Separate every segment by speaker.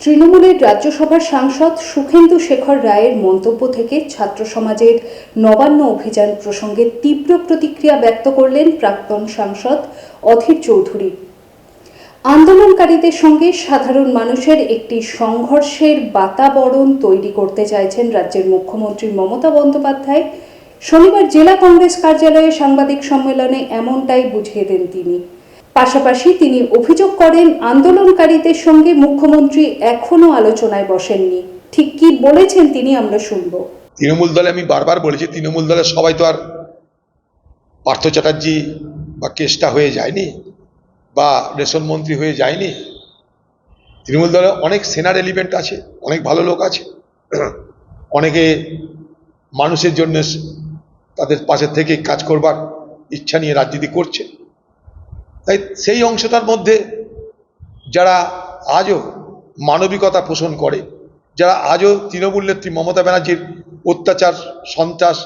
Speaker 1: তৃণমূলের রাজ্যসভার সাংসদ সুখেন্দু শেখর রায়ের মন্তব্য থেকে ছাত্র সমাজের নবান্ন অভিযান প্রসঙ্গে তীব্র প্রতিক্রিয়া ব্যক্ত করলেন প্রাক্তন সাংসদ অধীর চৌধুরী। আন্দোলনকারীদের সঙ্গে সাধারণ মানুষের একটি সংঘর্ষের বাতাবরণ তৈরি করতে চাইছেন রাজ্যের মুখ্যমন্ত্রী মমতা বন্দ্যোপাধ্যায়। শনিবার জেলা কংগ্রেস কার্যালয়ে সাংবাদিক সম্মেলনে এমনটাই বুঝিয়ে দেন তিনি। পাশাপাশি তিনি অভিযোগ করেন, আন্দোলনকারীদের সঙ্গে মুখ্যমন্ত্রী এখনও আলোচনায় বসেননি। ঠিক কি বলেছেন তিনি আমরা শুনব।
Speaker 2: তৃণমূল দলে আমি বারবার বলেছি, তৃণমূল দলের সবাই তো আর পার্থ চ্যাটার্জি বা কেষ্টা হয়ে যায়নি বা রেশন মন্ত্রী হয়ে যায়নি। তৃণমূল দলে অনেক সেনার এলিমেন্ট আছে, অনেক ভালো লোক আছে। অনেকে মানুষের জন্য তাদের পাশে থেকে কাজ করবার ইচ্ছা নিয়ে রাজনীতি করছে। তাই সেই অংশটার মধ্যে যারা আজও মানবিকতা পোষণ করে, যারা আজও তৃণমূল নেত্রী মমতা ব্যানার্জির অত্যাচার, সন্ত্রাস,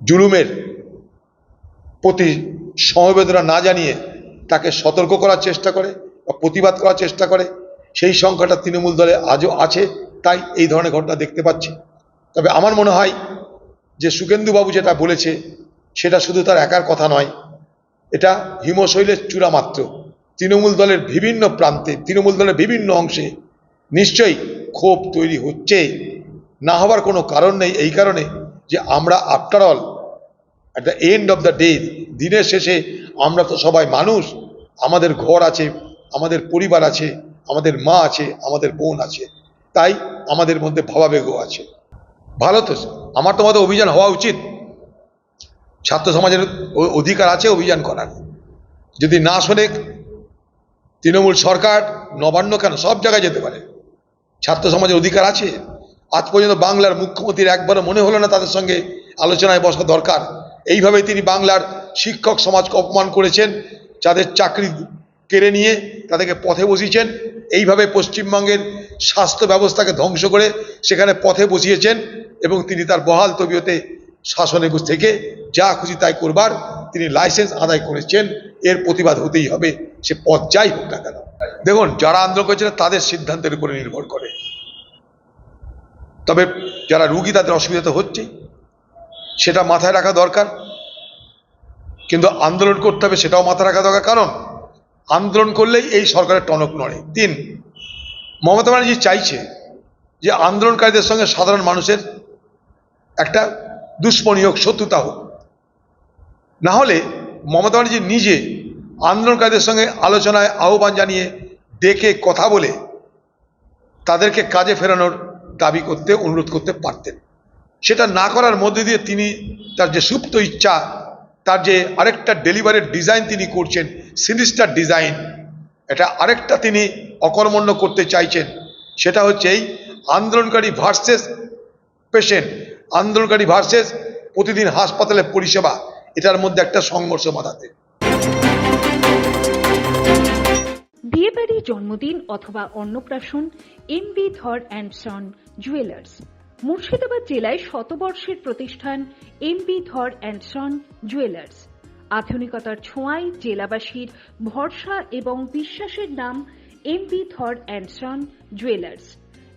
Speaker 2: জুলুমের প্রতি সমবেদনা না জানিয়ে তাকে সতর্ক করার চেষ্টা করে বা প্রতিবাদ করার চেষ্টা করে, সেই সংখ্যাটা তৃণমূল দলে আজও আছে, তাই এই ধরনের ঘটনা দেখতে পাচ্ছি। তবে আমার মনে হয় যে সুকেন্দুবাবু যেটা বলেছে, সেটা শুধু তার একার কথা নয় এটা হিমশৈলের চূড়া মাত্র। তৃণমূল দলের বিভিন্ন প্রান্তে, তৃণমূল দলের বিভিন্ন অংশে নিশ্চয়ই ক্ষোভ তৈরি হচ্ছে। না হওয়ার কোনো কারণ নেই এই কারণে যে আমরা after all at the end of the day দিনের শেষে আমরা তো সবাই মানুষ। আমাদের ঘর আছে, আমাদের পরিবার আছে, আমাদের মা আছে, আমাদের বোন আছে। তাই আমাদের মধ্যে ভাবাবেগও আছে। ভালো তো, আমার তোমাদের অভিযান হওয়া উচিত। ছাত্র সমাজের অধিকার আছে অভিযান করার। যদি না শোনে তৃণমূল সরকার, নবান্ন কেন? সব জায়গায় যেতে পারে। ছাত্র সমাজের অধিকার আছে। আজ পর্যন্ত বাংলার মুখ্যমন্ত্রীর একবারও মনে হলো না তাদের সঙ্গে আলোচনায় বসা দরকার। এইভাবে তিনি বাংলার শিক্ষক সমাজকে অপমান করেছেন, যাদের চাকরি কেড়ে নিয়ে তাদেরকে পথে বসিয়েছেন, এইভাবে পশ্চিমবঙ্গের স্বাস্থ্য ব্যবস্থাকে ধ্বংস করে সেখানে পথে বসিয়েছেন এবং তিনি তার বহাল তবিয়তে শাসনে বসে থেকে যা খুশি তাই করবার তিনি লাইসেন্স আদায় করেছেন। এর প্রতিবাদ হতেই হবে। সে পথ যাই হোক না কেন। দেখুন, যারা আন্দোলন করেছিল তাদের সিদ্ধান্তের উপরে নির্ভর করে। তবে যারা রুগী, তাদের অসুবিধা তো হচ্ছেই। সেটা মাথায় রাখা দরকার। কিন্তু আন্দোলন করতে হবে সেটাও মাথায় রাখা দরকার। কারণ আন্দোলন করলেই এই সরকারের টনক নড়ে। তিন, মমতা ব্যানার্জি চাইছে যে আন্দোলনকারীদের সঙ্গে সাধারণ মানুষের একটা দুশ্মনী হোক, শত্রুতা হোক। না হলে মমতা ব্যানার্জি নিজে আন্দোলনকারীদের সঙ্গে আলোচনায় আহ্বান জানিয়ে ডেকে কথা বলে তাদেরকে কাজে ফেরানোর দাবি করতে, অনুরোধ করতে পারতেন। সেটা না করার মধ্যে দিয়ে তিনি তার যে সুপ্ত ইচ্ছা, তার যে আরেকটা ডেলিভারির ডিজাইন তিনি করছেন, সিনিস্টার ডিজাইন, এটা আরেকটা তিনি অকর্মণ্য করতে চাইছেন, সেটা হচ্ছে এই আন্দোলনকারী ভার্সেস পেশেন্ট আন্দোলনকারী ভার্সেস প্রতিদিন হাসপাতালে পরিষেবা, এটার মধ্যে একটা সংঘর্ষ বাঁধাতে।
Speaker 3: বিয়েবাড়ি, জন্মদিন অথবা অন্নপ্রাশন M B Dhar and son jewellers Murshidabad জেলায় শতবর্ষের প্রতিষ্ঠান M B Dhar and son jewellers আধুনিকতার ছোঁয়ায় জেলাবাসীর ভরসা এবং বিশ্বাসের নাম M B Dhar and son jewellers